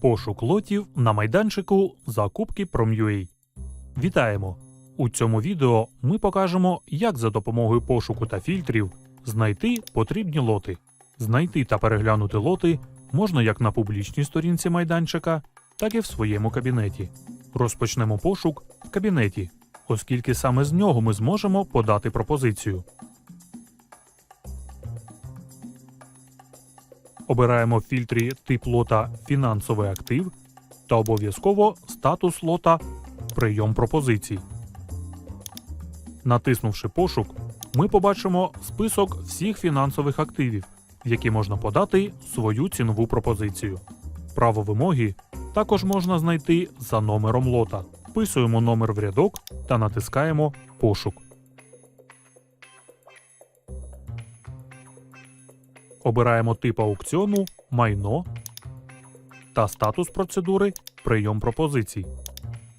Пошук лотів на майданчику закупки Prom.ua. Вітаємо! У цьому відео ми покажемо, як за допомогою пошуку та фільтрів знайти потрібні лоти. Знайти та переглянути лоти можна як на публічній сторінці майданчика, так і в своєму кабінеті. Розпочнемо пошук в кабінеті, оскільки саме з нього ми зможемо подати пропозицію. Обираємо в фільтрі тип лота Фінансовий актив та обов'язково статус лота Прийом пропозицій. Натиснувши пошук, ми побачимо список всіх фінансових активів, в які можна подати свою цінову пропозицію. Право вимоги також можна знайти за номером лота. Вписуємо номер в рядок та натискаємо Пошук. Обираємо тип аукціону майно та статус процедури прийом пропозицій.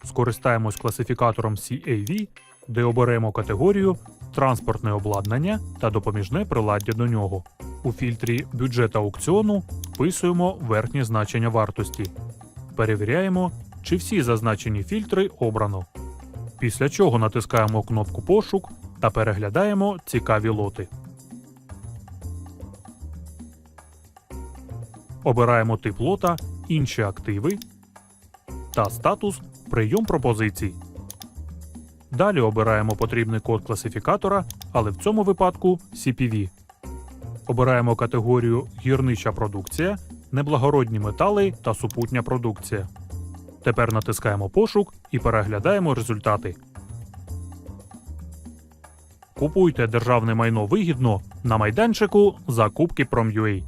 Скористаємось класифікатором CAV, де оберемо категорію транспортне обладнання та допоміжне приладдя до нього. У фільтрі бюджет аукціону вписуємо верхнє значення вартості. Перевіряємо, чи всі зазначені фільтри обрано. Після чого натискаємо кнопку Пошук та переглядаємо цікаві лоти. Обираємо тип лота, інші активи та статус прийом пропозицій. Далі обираємо потрібний код класифікатора, але в цьому випадку CPV. Обираємо категорію гірнича продукція, неблагородні метали та супутня продукція. Тепер натискаємо пошук і переглядаємо результати. Купуйте державне майно вигідно на майданчику закупки Prom.ua.